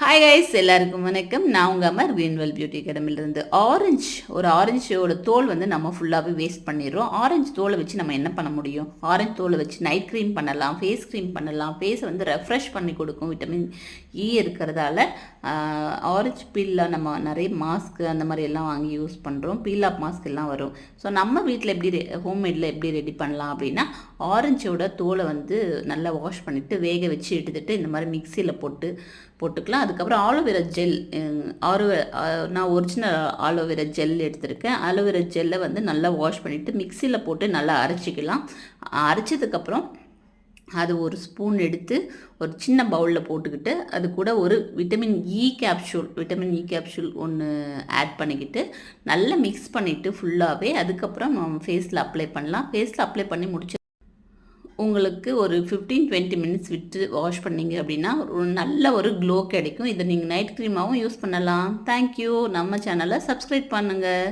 Hi guys எல்லாருக்கும் வணக்கம். நான் உங்கள் அமர் கிரீன்வெல் பியூட்டி அகாடமிலேருந்து ஆரஞ்சு ஒரு ஆரஞ்சோட தோல் வந்து நம்ம ஃபுல்லாகவே வேஸ்ட் பண்ணிடுறோம். ஆரஞ்சு தோலை வச்சு நம்ம என்ன பண்ண முடியும்? ஆரஞ்சு தோலை வச்சு நைட் க்ரீம் பண்ணலாம் ஃபேஸ் க்ரீம் பண்ணலாம். ஃபேஸை வந்து ரெஃப்ரெஷ் பண்ணி கொடுக்கும். விட்டமின் இ e இருக்கிறதால ஆரஞ்சு பீலில் நம்ம நிறைய மாஸ்க்கு அந்த மாதிரி எல்லாம் வாங்கி யூஸ் பண்ணுறோம் பீல் ஆஃப் மாஸ்க் எல்லாம் வரும். ஸோ நம்ம வீட்டில் எப்படி ஹோம்மேடில் எப்படி ரெடி பண்ணலாம் அப்படின்னா ஆரஞ்சோட தோலை வந்து நல்லா வாஷ் பண்ணிவிட்டு வேக வச்சு எடுத்துகிட்டு இந்த மாதிரி மிக்சியில் போட்டு போட்டுக்கலாம். அதுக்கப்புறம் ஆலோவேரா ஜெல் ஆலோவே நான் ஒரிஜினல் ஆலோவேரா ஜெல் எடுத்திருக்கேன். ஆலோவேரா ஜெல்லை வந்து நல்லா வாஷ் பண்ணிவிட்டு மிக்சியில் போட்டு நல்லா அரைச்சிக்கலாம். அரைச்சதுக்கப்புறம் அது ஒரு ஸ்பூன் எடுத்து ஒரு சின்ன பவுலில் போட்டுக்கிட்டு அது கூட ஒரு vitamin E capsule vitamin E capsule ஒன்று ஆட் பண்ணிக்கிட்டு நல்லா மிக்ஸ் பண்ணிவிட்டு ஃபுல்லாகவே அதுக்கப்புறம் ஃபேஸில் அப்ளை பண்ணலாம். ஃபேஸில் அப்ளை பண்ணி முடிச்சு உங்களுக்கு ஒரு ஃபிஃப்டீன் டுவெண்ட்டி மினிட்ஸ் விட்டு வாஷ் பண்ணிங்க அப்படின்னா ஒரு நல்ல ஒரு க்ளோ கிடைக்கும். இதை நீங்கள் நைட் க்ரீமாகவும் யூஸ் பண்ணலாம். தேங்க்யூ நம்ம சேனலை சப்ஸ்கிரைப் பண்ணுங்கள்